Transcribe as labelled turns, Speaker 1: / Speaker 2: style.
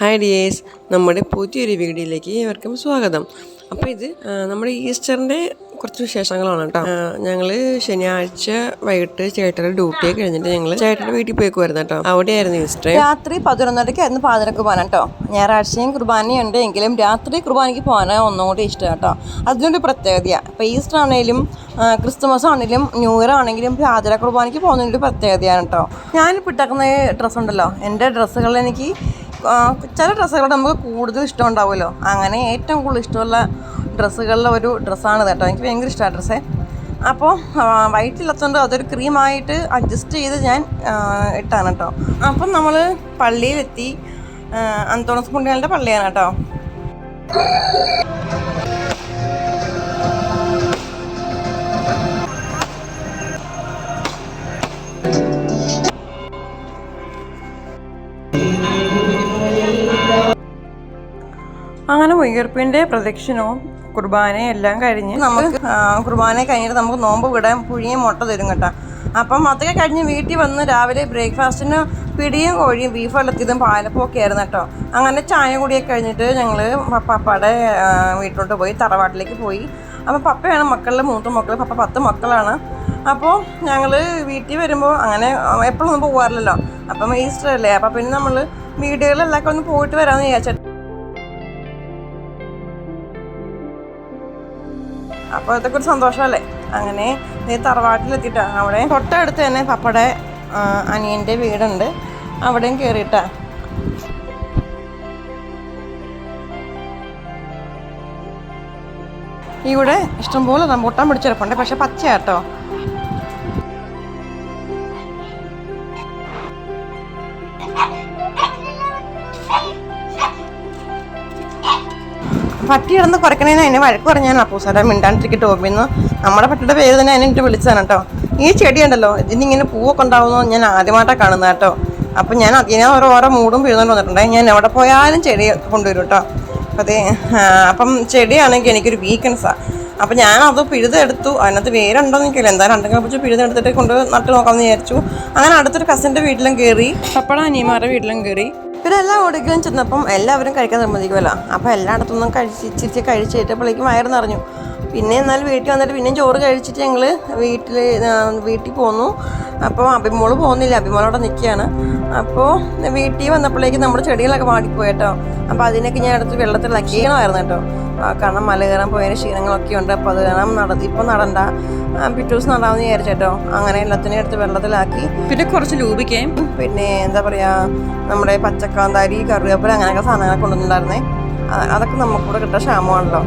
Speaker 1: Hi dears. നമ്മുടെ പുതിയൊരു വീഡിയോയിലേക്ക് ഏവർക്കും സ്വാഗതം. അപ്പോൾ ഇത് നമ്മുടെ ഈസ്റ്ററിന്റെ കുറച്ച് വിശേഷങ്ങളാണ് കേട്ടോ. ഞങ്ങൾ ശനിയാഴ്ച വൈകിട്ട് ചേട്ടന്റെ ഡ്യൂട്ടി കഴിഞ്ഞിട്ട് ഞങ്ങൾ ചേട്ടന്റെ വീട്ടിൽ പോയിക്കുമായിരുന്നു കേട്ടോ. അവിടെയായിരുന്നു ഈസ്റ്റർ.
Speaker 2: രാത്രി പതിനൊന്നരക്കായിരുന്നു പാതിര കുർബാന കേട്ടോ. ഞായറാഴ്ചയും കുർബാനയുണ്ട് എങ്കിലും രാത്രി കുർബാനയ്ക്ക് പോകാനാണ് ഒന്നും കൂടി ഇഷ്ടം കേട്ടോ. അതിനൊരു പ്രത്യേകതയാണ് ഇപ്പോൾ ഈസ്റ്റർ ആണെങ്കിലും ക്രിസ്തുമസ് ആണെങ്കിലും ന്യൂ ഇയർ ആണെങ്കിലും പാതിര കുർബാനയ്ക്ക് പോകുന്നതിന്റെ പ്രത്യേകതയാണ് കേട്ടോ. ഞാനിപ്പോൾ ഇട്ടേക്കുന്ന ഡ്രസ്സ് ഉണ്ടല്ലോ. എന്റെ ഡ്രസ്സുകൾ എനിക്ക് ചില ഡ്രസ്സുകൾ നമുക്ക് കൂടുതൽ ഇഷ്ടം ഉണ്ടാവുമല്ലോ അങ്ങനെ ഏറ്റവും കൂടുതൽ ഇഷ്ടമുള്ള ഡ്രസ്സുകളിലെ ഒരു ഡ്രസ്സാണ് കേട്ടോ. എനിക്ക് ഭയങ്കര ഇഷ്ടമാണ് ഡ്രസ്സേ. അപ്പോൾ വൈറ്റില്ലാത്തതുകൊണ്ട് അതൊരു ക്രീമായിട്ട് അഡ്ജസ്റ്റ് ചെയ്ത് ഞാൻ ഇട്ടാണ് കേട്ടോ. അപ്പം നമ്മൾ പള്ളിയിലെത്തി അന്തോണസ് കുണ്ടികളുടെ പള്ളിയാണ് കേട്ടോ. അങ്ങനെ ഉയർപ്പിന്റെ പ്രദക്ഷിണവും കുർബാനയും എല്ലാം കഴിഞ്ഞ് നമുക്ക് കുർബാന കഴിഞ്ഞിട്ട് നമുക്ക് നോമ്പ് വിടാൻ പുഴിയ മുട്ട തരും കേട്ടോ. അപ്പം അതൊക്കെ കഴിഞ്ഞ് വീട്ടിൽ വന്ന് രാവിലെ ബ്രേക്ക്ഫാസ്റ്റിന് പിടിയും കോഴിയും ബീഫ് വെള്ളത്തിയതും പാലപ്പവും ഒക്കെ ആയിരുന്നു കേട്ടോ. അങ്ങനെ ചായ കൂടിയൊക്കെ കഴിഞ്ഞിട്ട് ഞങ്ങൾ പപ്പയുടെ വീട്ടിലോട്ട് പോയി തറവാട്ടിലേക്ക് പോയി. അപ്പം പപ്പയാണ് മക്കളുടെ മൂത്ത മക്കൾ പപ്പ പത്ത് മക്കളാണ്. അപ്പോൾ ഞങ്ങൾ വീട്ടിൽ വരുമ്പോൾ അങ്ങനെ എപ്പോഴൊന്നും പോകാറില്ലല്ലോ അപ്പം ഈസ്റ്റർ അല്ലേ അപ്പം പിന്നെ നമ്മൾ വീടുകളിലെല്ലാം ഒന്ന് പോയിട്ട് വരാമെന്ന് വിചാരിച്ചിട്ട് അപ്പോൾ അതൊക്കെ ഒരു സന്തോഷമല്ലേ? അങ്ങനെ നീ തറവാട്ടിലെത്തിയിട്ടാണ് അവിടെ തൊട്ടടുത്ത് തന്നെ പപ്പയുടെ അനിയന്റെ വീടുണ്ട്. അവിടെയും കയറിയിട്ടാണ് ഇവിടെ ഇഷ്ടംപോലെ റംബൂട്ടാൻ പിടിച്ചെടുപ്പുണ്ട്. പക്ഷെ പച്ചയാട്ടോ പട്ടി കിടന്ന് കുറയ്ക്കണേന്ന് അതിനെ വഴക്ക് പറഞ്ഞാൽ അപ്പൂസാടെ ടോപ്പിൽ നിന്ന് നമ്മുടെ പട്ടിയുടെ പേര് തന്നെ അതിനെ വിളിച്ചതാണ് കേട്ടോ. ഈ ചെടി ഉണ്ടല്ലോ ഇതിനിങ്ങനെ പൂവൊക്കെ ഉണ്ടാവുന്നു ഞാൻ ആദ്യമായിട്ടാണ് കാണുന്നത് കേട്ടോ. അപ്പം ഞാൻ അതിനെ ഓരോ ഓരോ മൂടും പിഴുതുകൊണ്ട് വന്നിട്ടുണ്ടായി ഞാൻ എവിടെ പോയാലും ചെടി കൊണ്ടുവരും കേട്ടോ. അപ്പം അതേ അപ്പം ചെടിയാണെങ്കിൽ എനിക്കൊരു വീക്കൻസാണ് അപ്പം ഞാനത് പിഴുതെടുത്തു. അതിനകത്ത് വേരുണ്ടോന്ന് എനിക്കില്ല എന്തായാലും ഉണ്ടെങ്കിൽ വെച്ച് പിഴുതെടുത്തിട്ട് കൊണ്ട് നട്ട് നോക്കാമെന്ന് വിചാരിച്ചു. അങ്ങനെ അടുത്തൊരു കസിന്റെ വീട്ടിലും കയറി പപ്പട അനിയന്മാരുടെ വീട്ടിലും കയറി പിന്നെ എല്ലാ ഓടിക്കലും ചെന്നപ്പം എല്ലാവരും കഴിക്കാൻ സമ്മതിക്കുമല്ലോ. അപ്പോൾ എല്ലായിടത്തുനിന്നും കഴിച്ച് ഇച്ചിരി കഴിച്ചിട്ടപ്പോഴേക്കും വയറ് നിറഞ്ഞു. പിന്നെ എന്നാൽ വീട്ടിൽ വന്നിട്ട് പിന്നെയും ചോറ് കഴിച്ചിട്ട് ഞങ്ങൾ വീട്ടിൽ വീട്ടിൽ പോന്നു. അപ്പോൾ അഭിമോൾ പോകുന്നില്ല. അഭിമോളവിടെ നിൽക്കുകയാണ്. അപ്പോൾ വീട്ടിൽ വന്നപ്പോഴേക്കും നമ്മുടെ ചെടികളൊക്കെ വാടിപ്പോയി കേട്ടോ. അപ്പോൾ അതിനൊക്കെ ഞാൻ എടുത്ത് വെള്ളത്തിൽ ക്ഷീണമായിരുന്നു കേട്ടോ. കാരണം മല കയറാൻ പോയതിന് ക്ഷീണങ്ങളൊക്കെ ഉണ്ട്. അപ്പോൾ അത് കാരണം നട ഇപ്പം നടണ്ട. പിറ്റേ ദിവസം നടാമെന്ന് വിചാരിച്ചേട്ടോ അങ്ങനെ എല്ലാത്തിനെയും എടുത്ത് വെള്ളത്തിലാക്കി.
Speaker 1: പിന്നെ കുറച്ച് ലൂപിക്കുകയും
Speaker 2: പിന്നെ എന്താ പറയുക നമ്മുടെ പച്ചക്കാന്താരി കറിവേപ്പില അങ്ങനെയൊക്കെ സാധനങ്ങളൊക്കെ കൊണ്ടുവന്നിട്ടുണ്ടായിരുന്നേ. അതൊക്കെ നമുക്കിവിടെ കിട്ടാൻ ക്ഷാമമാണല്ലോ.